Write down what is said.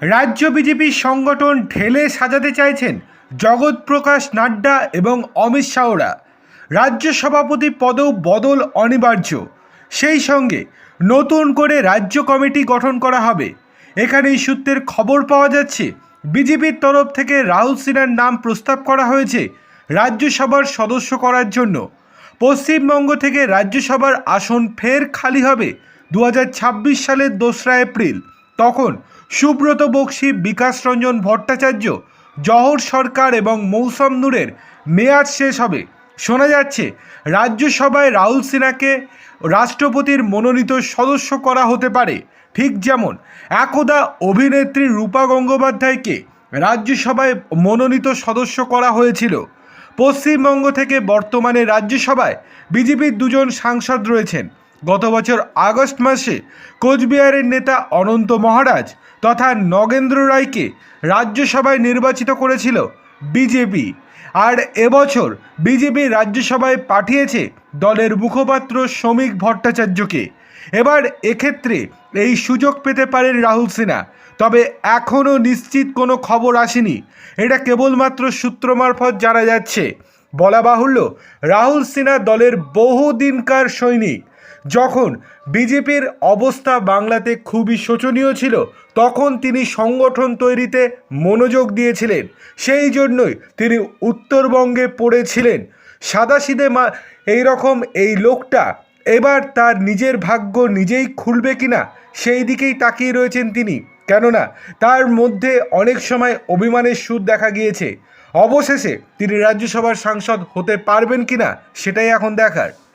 রাজ্য বিজেপি সংগঠন ঢেলে সাজাতে চাইছেন জগৎ প্রকাশ নাড্ডা এবং অমিত শাহরা। রাজ্য সভাপতি পদেও বদল অনিবার্য। সেই সঙ্গে নতুন করে রাজ্য কমিটি গঠন করা হবে। এখানে এই সূত্রের খবর পাওয়া যাচ্ছে, বিজেপির তরফ থেকে রাহুল সিনহার নাম প্রস্তাব করা হয়েছে রাজ্যসভার সদস্য করার জন্য। পশ্চিমবঙ্গ থেকে রাজ্যসভার আসন ফের খালি হবে দু হাজার ছাব্বিশ সালের দোসরা এপ্রিল। তখন সুব্রত বক্সি বিকাশ রঞ্জন ভট্টাচার্য, জহর সরকার এবং মৌসম নূরের মেয়াদ শেষ হবে। শোনা যাচ্ছে, রাজ্যসভায় রাহুল সিনহাকে রাষ্ট্রপতির মনোনীত সদস্য করা হতে পারে। ঠিক যেমন, একদা অভিনেত্রী রূপা গঙ্গোপাধ্যায়কে রাজ্যসভায় মনোনীত সদস্য করা হয়েছিল। পশ্চিমবঙ্গ থেকে বর্তমানে রাজ্যসভায় বিজেপির দুজন সাংসদ রয়েছেন। গত বছর আগস্ট মাসে কোচবিহারের নেতা অনন্ত মহারাজ তথা নগেন্দ্র রায়কে রাজ্যসভায় নির্বাচিত করেছিল বিজেপি। আর এবছর বিজেপি রাজ্যসভায় পাঠিয়েছে দলের মুখপাত্র শ্রমিক ভট্টাচার্যকে। এবার এক্ষেত্রে এই সুযোগ পেতে পারেন রাহুল সিনহা। তবে এখনও নিশ্চিত কোনো খবর আসেনি। এটা কেবলমাত্র সূত্র মারফত জানা যাচ্ছে। বলা বাহুল্য, রাহুল সিনহা দলের বহুদিনকার সৈনিক। যখন বিজেপির অবস্থা বাংলাতে খুবই শোচনীয় ছিল, তখন তিনি সংগঠন তৈরিতে মনোযোগ দিয়েছিলেন। সেই জন্যই তিনি উত্তরবঙ্গে পড়েছিলেন। সাদাসিদে মা, এইরকম এই লোকটা এবার তার নিজের ভাগ্য নিজেই খুলবে কিনা, সেই দিকেই তাকিয়ে রয়েছেন তিনি। কেননা তার মধ্যে অনেক সময় অভিমানের সুর দেখা গিয়েছে। অবশেষে তিনি রাজ্যসভার সাংসদ হতে পারবেন কিনা, সেটাই এখন দেখার।